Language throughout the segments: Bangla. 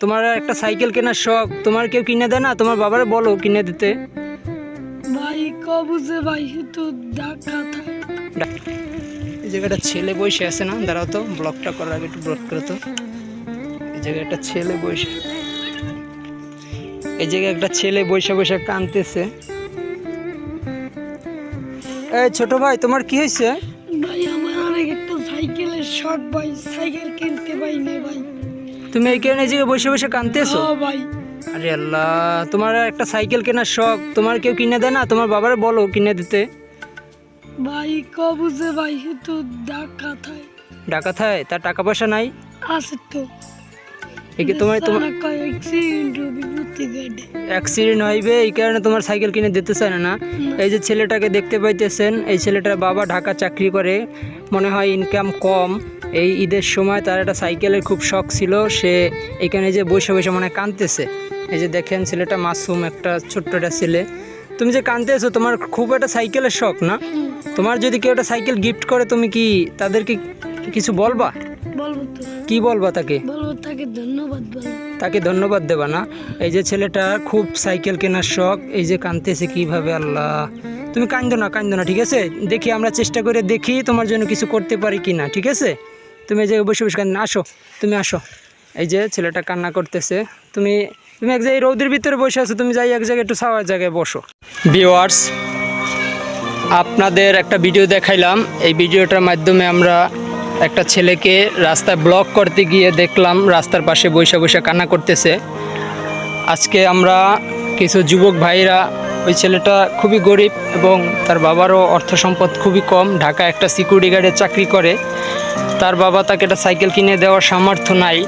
তোমার একটা সাইকেল কেনার শখ তোমার কেউ কিনে দেয় না? তোমার বাবারে বলো কিনে দিতে। ভাই কবুজে ভাই তো ডাকা থাকে এই জায়গাটা ছেলে বসে আছে না? দাঁড়াও তো ব্লকটা করার আগে একটু ব্লক করে তো। এই জায়গায় একটা ছেলে বসে। এই জায়গায় একটা ছেলে বসে বসে কাঁদতেছে। এই ছোট ভাই তোমার কি হয়েছে? ভাই আমার অনেক একটা সাইকেলের শখ ভাই। সাইকেল কিনতে পাই না তুমি এই কারণে জায়গায় বসে বসে কাঁদতেছো? হ্যাঁ ভাই। আরে আল্লাহ তোমার একটা সাইকেল কেনার শখ তোমার কেউ কিনে দেয় না? তোমার বাবারে বলো কিনে দিতে। ভাই কবুজে ভাই তো ডাকা থাকে ডাকাথায়? তার টাকা পয়সা নাই? আছে তো। এই কি তোমার তোমার অ্যাক্সিডেন্ট হইবে এই কারণে তোমার সাইকেল কিনে দিতে চায় না এই যে ছেলেটাকে দেখতে পাইতেছেন এই ছেলেটার বাবা ঢাকা চাকরি করে মনে হয় ইনকাম কম। এই ঈদের সময় তার একটা সাইকেলের খুব শখ ছিল সে এখানে যে বসে বসে মনে কাঁদতেছে। এই যে দেখেন ছেলেটা মাসুম একটা ছোট্ট একটা ছেলে। তুমি যে কাঁদতেছো তোমার খুব একটা সাইকেলের শখ না? তোমার যদি কেউ একটা সাইকেল গিফট করে তুমি কি তাদেরকে কিছু বলবা? কি বলবা তাকে? তাকে ধন্যবাদ তাকে ধন্যবাদ দেবা না? এই যে ছেলেটা খুব সাইকেল কেনার শখ এই যে কাঁদতেছে কীভাবে আল্লাহ। তুমি কান্দো না কান্দো না ঠিক আছে? দেখি আমরা চেষ্টা করে দেখি তোমার জন্য কিছু করতে পারি কি না ঠিক আছে? তুমি এই জায়গায় বসে বসে কান্দ আসো, তুমি আসো। এই যে ছেলেটা কান্না করতেছে, তুমি তুমি এক জায়গায় রৌদের ভিতরে বসে আছো, তুমি যাই এক জায়গায় একটু ছাওয়ার জায়গায় বসো। ভিওয়ার্স আপনাদের একটা ভিডিও দেখাইলাম। এই ভিডিওটার মাধ্যমে আমরা একটা ছেলেকে রাস্তায় ব্লক করতে গিয়ে দেখলাম, রাস্তার পাশে বসে বসে কান্না করতেছে। আজকে আমরা কিছু যুবক ভাইরা, ওই ছেলেটা খুবই গরিব এবং তার বাবারও অর্থ সম্পদ খুবই কম ঢাকা একটা সিকিউরিটি গার্ডে চাকরি করে। তার বাবা তাকে একটা সাইকেল কিনে দেওয়ার সামর্থ্য নাই।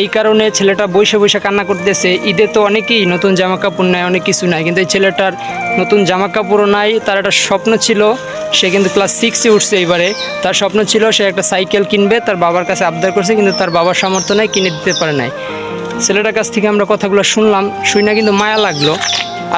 এই কারণে ছেলেটা বসে বসে কান্না করতেছে। ঈদে তো অনেকেই নতুন জামা কাপড় নেয়, অনেক কিছু নাই কিন্তু এই ছেলেটার নতুন জামা কাপড়ও নাই। তার একটা স্বপ্ন ছিল, সে কিন্তু ক্লাস সিক্সে উঠছে এবারে। তার স্বপ্ন ছিল, সে একটা সাইকেল কিনবে, তার বাবার কাছে আবদার করছে, কিন্তু তার বাবার সামর্থ্য নাই, কিনে দিতে পারে নাই। ছেলেটার কাছ থেকে আমরা কথাগুলো শুনলাম শুই না কিন্তু মায়া লাগল।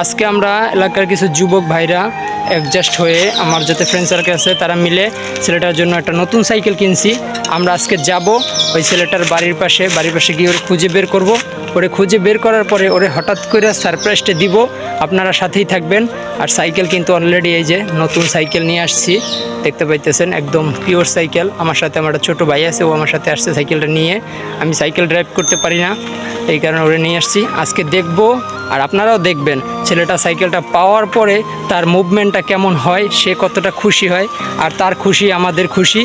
আজকে আমরা এলাকার কিছু যুবক ভাইরা অ্যাডজাস্ট হয়ে আমার যাতে ফ্রেন্ড সার্কেল আছে তারা মিলে ছেলেটার জন্য একটা নতুন সাইকেল কিনছি। আমরা আজকে যাব ওই ছেলেটার বাড়ির পাশে বাড়ির পাশে গিয়ে ওর খুঁজে বের করব। ওরে খুঁজে বের করার পরে ওরে হঠাৎ করে সারপ্রাইজটা দিব। আপনারা সাথেই থাকবেন। আর সাইকেল কিন্তু অলরেডি এই যে নতুন সাইকেল নিয়ে আসছি। দেখতে পাইতেছেন, একদম পিওর সাইকেল আমার সাথে আমার ছোটো ভাই আছে, ও আমার সাথে আসছে সাইকেলটা নিয়ে। আমি সাইকেল ড্রাইভ করতে পারি না, এই কারণে ওরে নিয়ে আসছি। আজকে দেখব, আর আপনারাও দেখবেন, ছেলেটা সাইকেলটা পাওয়ার পরে তার মুভমেন্টটা কেমন হয়, সে কতটা খুশি হয়, আর তার খুশি আমাদের খুশি।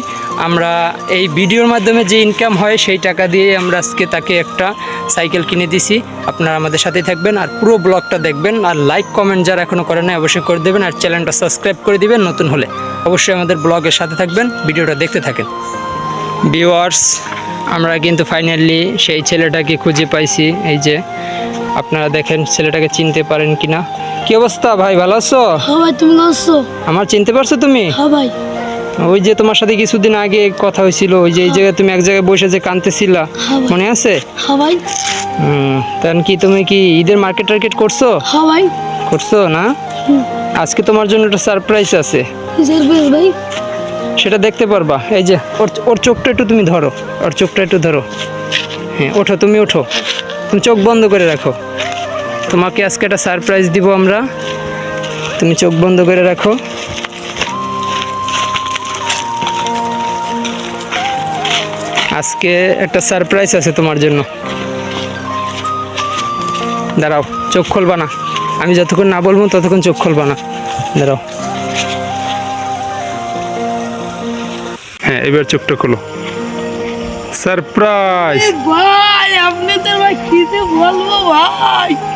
আমরা এই ভিডিওর মাধ্যমে যে ইনকাম হয়, সেই টাকা দিয়ে আমরা আজকে তাকে একটা সাইকেল কিনে দিছি। আপনারা আমাদের সাথেই থাকবেন আর পুরো ব্লগটা দেখবেন আর লাইক কমেন্ট যারা এখনও করেন নাই অবশ্যই করে দেবেন আর চ্যানেলটা সাবস্ক্রাইব করে দিবেন নতুন হলে। অবশ্যই আমাদের ব্লগের সাথে থাকবেন ভিডিওটা দেখতে থাকেন। ভিউয়ার্স আমরা কিন্তু ফাইনালি সেই ছেলেটাকে খুঁজে পাইছি। এই যে আপনারা দেখেন ছেলেটাকে চিনতে পারেন কিনা। কি অবস্থা ভাই ভালো আছো? হ্যাঁ ভাই তুমি আমার চিনতে পারছ তুমি? হ্যাঁ ভাই। ওই যে তোমার সাথে কিছুদিন আগে কথা হয়েছিল ওই যে এই জায়গায় তুমি এক জায়গায় বসে যে কাঁদতেছিলা। হ্যাঁ মনে আছে? হ্যাঁ ভাই। তখন কি তুমি কি ঈদের মার্কেট টার্কেট করছ? হ্যাঁ ভাই। করছ না? আজকে তোমার জন্য একটা সারপ্রাইজ আছে। বেশ ভাই? সেটা দেখতে পারবা। এই যে ওর ওর চোখটা একটু তুমি ধরো। ওর চোখটা একটু ধরো। হ্যাঁ ওঠো তুমি ওঠো। তুমি চোখ বন্ধ করে রাখো। তোমাকে আজকে একটা সারপ্রাইজ দিব আমরা। তুমি চোখ বন্ধ করে রাখো। আজকে একটা সারপ্রাইজ আছে তোমার জন্য। দাঁড়াও, চোখ খুলবা না। আমি যতক্ষণ না বলব, ততক্ষণ চোখ খুলবা না। দাঁড়াও। হ্যাঁ এবার চোখটা খোলো। সারপ্রাইজ। ভাই, আপনি তো ভাই কি বলব ভাই?